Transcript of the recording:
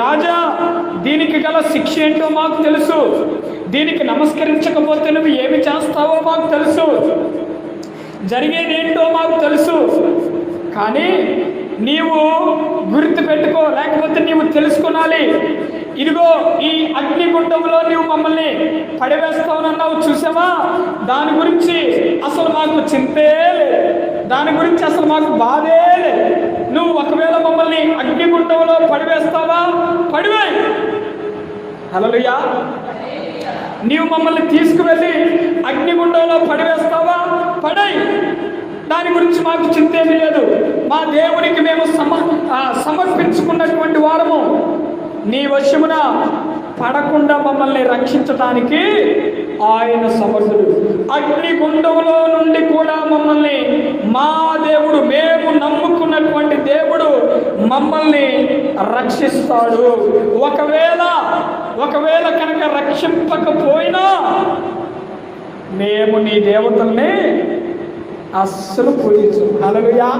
రాజా దీనికి గల శిక్ష ఏంటో మాకు తెలుసు. దీనికి నమస్కరించకపోతే నువ్వు ఏమి చేస్తావో మాకు తెలుసు. జరిగేది ఏంటో మాకు తెలుసు. కానీ నీవు గుర్తు పెట్టుకో లేకపోతే నీవు తెలుసుకోనాలి. ఇదిగో ఈ అగ్నిగుండంలో నీవు మమ్మల్ని పడివేస్తావునన్నావు చూసావా? దాని గురించి అసలు మాకు చింతే లేదు. దాని గురించి అసలు మాకు బాధే లేదు నువ్వు ఒకవేళ మమ్మల్ని అగ్నిగుండంలో పడివేస్తావా? పడివే! హలోయా నీవు మమ్మల్ని తీసుకువెళ్ళి అగ్నిగుండంలో పడివేస్తావా? పడై దాని గురించి మాకు చింత ఏమీ లేదు. మా దేవునికి మేము సమ సమర్పించుకున్నటువంటి వారము. నీ వశమున పడకుండా మమ్మల్ని రక్షించటానికి ఆయన సమర్థుడు. అగ్నిగుండంలో నుండి కూడా మమ్మల్ని మా దేవుడు మేము నమ్ముకున్నటువంటి దేవుడు మమ్మల్ని రక్షిస్తాడు. ఒకవేళ ఒకవేళ కనుక రక్షింపకపోయినా మేము నీ దేవతల్ని అస్సలు పూజించు హల్లెలూయా.